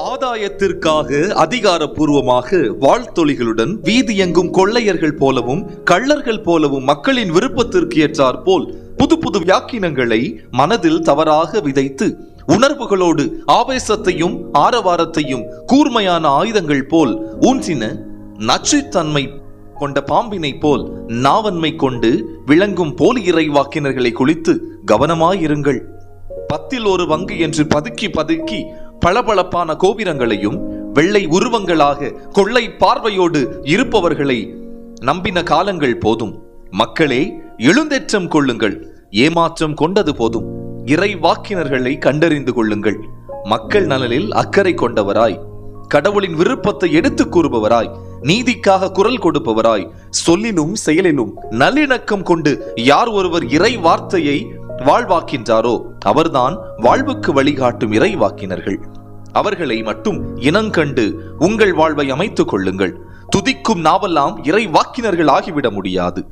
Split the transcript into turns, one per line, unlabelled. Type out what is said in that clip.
ஆதாயத்திற்காக அதிகாரப்பூர்வமாக வாழ்த்தொழிகளுடன் வீதியெங்கும் கொள்ளையர்கள் போலவும் கள்ளர்கள் போலவும் மக்களின் விருப்பத்திற்கு ஏற்றார் போல் புது புது வியாக்கினங்களை மனதில் தவறாக விதைத்து உணர்வுகளோடு ஆவேசத்தையும் ஆரவாரத்தையும் கூர்மையான ஆயுதங்கள் போல் ஊன்றின நச்சுத்தன்மை கொண்ட பாம்பினை போல் நாவன்மை கொண்டு விளங்கும் போலி இறைவாக்கினர்களை குளித்து கவனமாயிருங்கள். பத்தில் ஒரு வங்கு என்று பதுக்கி பதுக்கி பளபளப்பான கோபுரங்களையும் வெள்ளை உருவங்களாக கொள்ளை பார்வையோடு இருப்பவர்களை நம்பின காலங்கள் போதும். மக்களே எழுந்தேற்றம் கொள்ளுங்கள். ஏமாற்றம் கொண்டது போதும். இறை வாக்கினர்களை கண்டறிந்து கொள்ளுங்கள். மக்கள் நலனில் அக்கறை கொண்டவராய் கடவுளின் விருப்பத்தை எடுத்துக் கூறுபவராய் நீதிக்காக குரல் கொடுப்பவராய் சொல்லிலும் செயலிலும் நல்லிணக்கம் கொண்டு யார் ஒருவர் இறை வார்த்தையை வாழ்வாக்கின்றாரோ அவர்தான் வாழ்வுக்கு வழிகாட்டும் இறை வாக்கினர்கள் அவர்களை மட்டும் இனங்கண்டு உங்கள் வாழ்வை அமைத்துக் கொள்ளுங்கள். துதிக்கும் நாவெல்லாம் இறை வாக்கினர்கள் ஆகிவிட முடியாது.